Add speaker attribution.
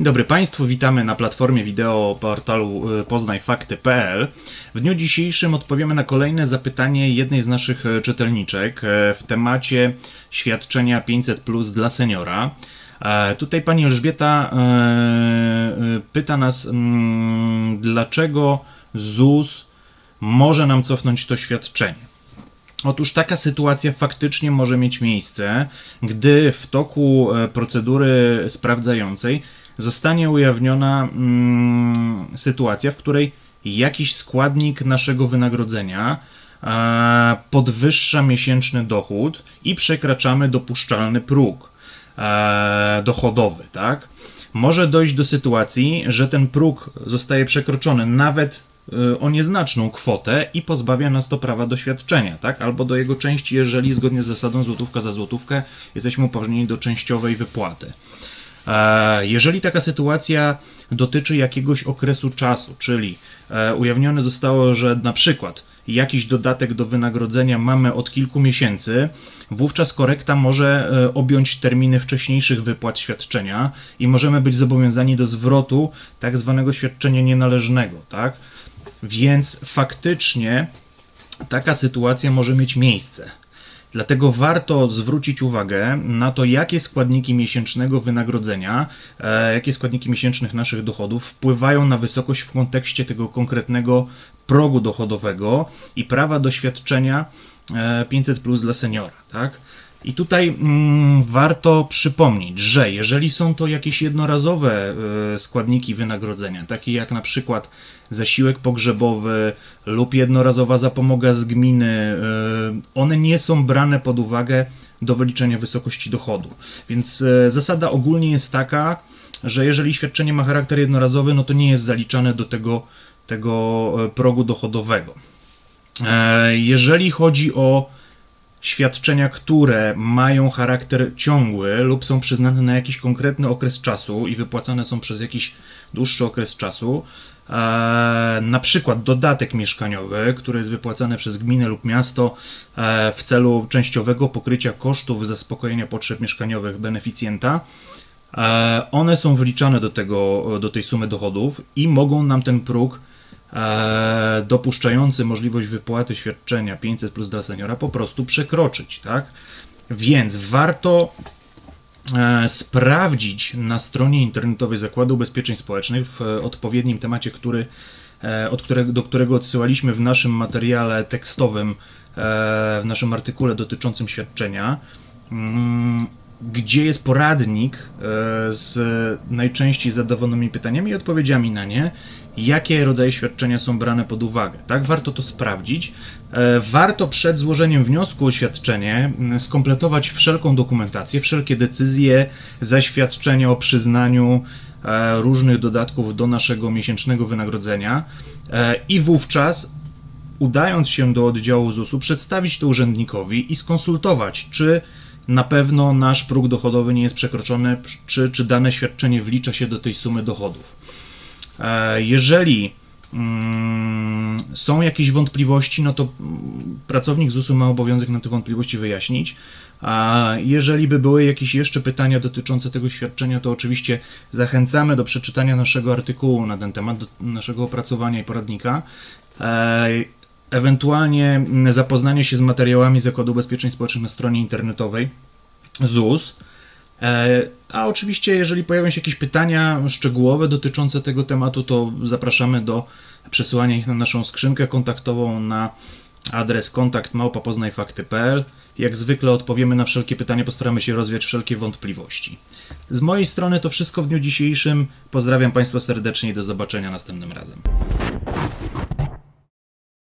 Speaker 1: Dzień dobry Państwu, witamy na platformie wideo portalu y, poznajfakty.pl. W dniu dzisiejszym odpowiemy na kolejne zapytanie jednej z naszych e, czytelniczek e, w temacie świadczenia 500 plus dla seniora. E, Tutaj pani Elżbieta pyta nas, mm, dlaczego ZUS może nam cofnąć to świadczenie. Otóż taka sytuacja faktycznie może mieć miejsce, gdy w toku e, procedury sprawdzającej zostanie ujawniona mm, sytuacja, w której jakiś składnik naszego wynagrodzenia e, podwyższa miesięczny dochód i przekraczamy dopuszczalny próg e, dochodowy, tak? Może dojść do sytuacji, że ten próg zostaje przekroczony nawet o nieznaczną kwotę i pozbawia nas to prawa do świadczenia, tak? Albo do jego części, jeżeli zgodnie z zasadą złotówka za złotówkę jesteśmy upoważnieni do częściowej wypłaty. E, Jeżeli taka sytuacja dotyczy jakiegoś okresu czasu, czyli e, ujawnione zostało, że na przykład jakiś dodatek do wynagrodzenia mamy od kilku miesięcy, wówczas korekta może e, objąć terminy wcześniejszych wypłat świadczenia i możemy być zobowiązani do zwrotu tak zwanego świadczenia nienależnego, tak? Więc faktycznie taka sytuacja może mieć miejsce. Dlatego warto zwrócić uwagę na to, jakie składniki miesięcznego wynagrodzenia, e, jakie składniki miesięcznych naszych dochodów wpływają na wysokość w kontekście tego konkretnego progu dochodowego i prawa do świadczenia e, 500 plus dla seniora, tak? I tutaj mm, warto przypomnieć, że jeżeli są to jakieś jednorazowe e, składniki wynagrodzenia, takie jak na przykład zasiłek pogrzebowy lub jednorazowa zapomoga z gminy, e, one nie są brane pod uwagę do wyliczenia wysokości dochodu. Więc e, zasada ogólnie jest taka, że jeżeli świadczenie ma charakter jednorazowy, no to nie jest zaliczane do tego, tego progu dochodowego. E, Jeżeli chodzi o świadczenia, które mają charakter ciągły lub są przyznane na jakiś konkretny okres czasu i wypłacane są przez jakiś dłuższy okres czasu, e, na przykład dodatek mieszkaniowy, który jest wypłacany przez gminę lub miasto e, w celu częściowego pokrycia kosztów zaspokojenia potrzeb mieszkaniowych beneficjenta, e, one są wliczane do, tego, do tej sumy dochodów i mogą nam ten próg dopuszczający możliwość wypłaty świadczenia 500 plus dla seniora po prostu przekroczyć, tak? Więc warto e, sprawdzić na stronie internetowej Zakładu Ubezpieczeń Społecznych w e, odpowiednim temacie, który, e, od którego, do którego odsyłaliśmy w naszym materiale tekstowym, e, w naszym artykule dotyczącym świadczenia, mm, gdzie jest poradnik e, z najczęściej zadawanymi pytaniami i odpowiedziami na nie, jakie rodzaje świadczenia są brane pod uwagę. Tak, warto to sprawdzić. E, Warto przed złożeniem wniosku o świadczenie m, skompletować wszelką dokumentację, wszelkie decyzje, zaświadczenia o przyznaniu e, różnych dodatków do naszego miesięcznego wynagrodzenia e, i wówczas udając się do oddziału ZUS-u, przedstawić to urzędnikowi i skonsultować, czy na pewno nasz próg dochodowy nie jest przekroczony, czy, czy dane świadczenie wlicza się do tej sumy dochodów. E, Jeżeli mm, są jakieś wątpliwości, no to mm, pracownik ZUS-u ma obowiązek nam te wątpliwości wyjaśnić. A jeżeli by były jakieś jeszcze pytania dotyczące tego świadczenia, to oczywiście zachęcamy do przeczytania naszego artykułu na ten temat, naszego opracowania i poradnika. E, Ewentualnie mm, zapoznanie się z materiałami Zakładu Ubezpieczeń Społecznych na stronie internetowej ZUS. E, A oczywiście, jeżeli pojawią się jakieś pytania szczegółowe dotyczące tego tematu, to zapraszamy do przesyłania ich na naszą skrzynkę kontaktową na adres kontakt małpapoznajfakty.pl. Jak zwykle odpowiemy na wszelkie pytania, postaramy się rozwiać wszelkie wątpliwości. Z mojej strony to wszystko w dniu dzisiejszym. Pozdrawiam Państwa serdecznie i do zobaczenia następnym razem.